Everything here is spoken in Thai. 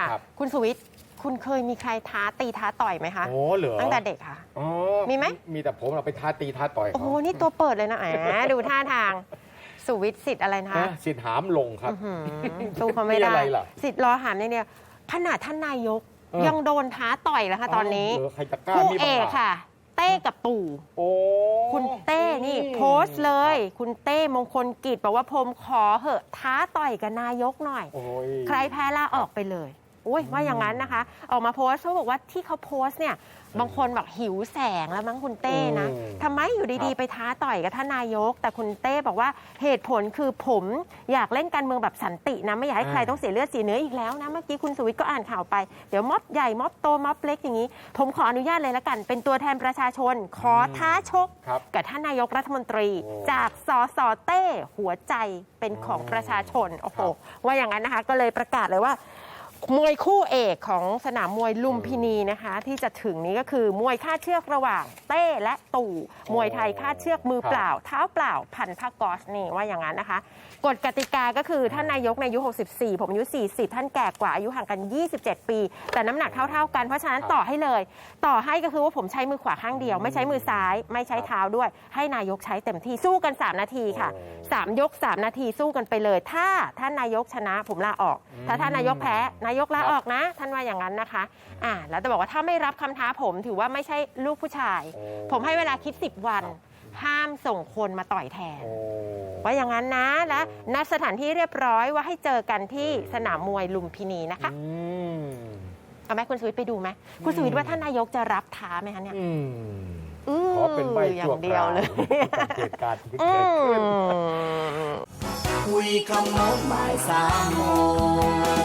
ค่ะ ครับ คุณสุวิทย์คุณเคยมีใครท้าตีท้าต่อยไหมคะ โอ้เหรอตั้งแต่เด็กค่ะ อ๋อมีไหม มีแต่ผมเราไปท้าตีท้าต่อยโอ้เขาโหนี่ตัวเปิดเลยนะแหมดูท่าทาง สุวิทย์สิทธิ์อะไรนะคะนะสิทธิ์หามลงครับ อื้อหือสู้เขาไม่ได้มีอะไรล่ะสิทธิ์รอหามเนี่ยเนี่ยขนาดท่านนายกเออ ยังโดนท้าต่อยแล้วค่ะตอนนี้เหรอใครจะกล้าคู่มีเอปัญกหาค่ะ เต้กับตู่ โอ้คุณเต้นี่โพสต์เลย คุณเต้มงคลกิจบอกว่าผมขอเหอะท้าต่อยกับนายกหน่อย โอ้ย ใครแพ้ลาออกไปเลย อุ้ยว่าอย่างนั้นนะคะ ออกมาโพสต์เขาบอกว่าที่เขาโพสต์เนี่ย บางคนบอกหิวแสงแล้วมั้งคุณเต้นะอืมทำไมอยู่ดีครัๆบไปท้าต่อยกับท่านนายก แต่คุณเต้บอกว่าเหตุผลคือผมอยากเล่นการเมืองแบบสันตินะ ไม่อยากให้ใครต้องเสียเลือดเสียเนื้ออีกแล้วนะ เมื่อกี้คุณสุวิทย์ก็อ่านข่าวไป เดี๋ยวม็อบใหญ่ม็อบโตม็อบเล็กอย่างนี้ ผมขออนุญาตเลยละกัน เป็นตัวแทนประชาชน ขอท้าชก ครับ กับท่านนายกรัฐมนตรี โอ้จากสสเต้หัวใจเป็นของประชาชน โอ้โหครับว่าอย่างนั้นนะคะ ก็เลยประกาศเลยว่า มวยคู่เอกของสนามมวยลุมพินีนะคะ ที่จะถึงนี้ก็คือมวยค่าดเชือกระหว่างเต้และตู่ มวยไทยค่าดเชือกมือเปล่า เท้าเปล่าพันผ้ากอสนี่ว่าอย่างนั้นนะคะกฎกติกาก็คือท่านนายกในอายุ 64 ผมอายุ 40 ท่านแก่กว่าอายุห่างกัน 27 ปี แต่น้ำหนักเท่า ๆ กันเพราะฉะนั้นครับต่อให้เลย ต่อให้ก็คือว่าผมใช้มือขวาข้างเดียว ไม่ใช้มือซ้าย ไม่ใช้เท้าด้วย ให้นายกใช้เต็มที่สู้กัน 3 นาทีค่ะโอ้สามยก 3 นาทีสู้กันไปเลย ถ้าท่านนายกชนะผมลาออก ถ้าท่านนายกแพ้นายกลาออกนะ ท่านว่าอย่างนั้นนะคะอ่าแล้วจะบอกว่าถ้าไม่รับคำท้าผมถือว่าไม่ใช่ลูกผู้ชายโอ้ผมให้เวลาคิด 10 วันครับห้ามส่งคนมาต่อยแทนโอ้ว่าอย่างนั้นนะและโอ้นัดสถานที่เรียบร้อยว่าให้เจอกันที่สนามมวยลุมพินีนะคะอืมเอาไหมคุณสวิทย์ไปดูไหมคุณสวิทย์ว่าท่านนายกจะรับท้าไหมคะเนี่ยอืมอือขอเป็นใบอย่าชั่วงคเดียวราวเลยกับเหตุการณ์ที่อืเกิดขึ้นมคุยขโมงบ่ายสามโมง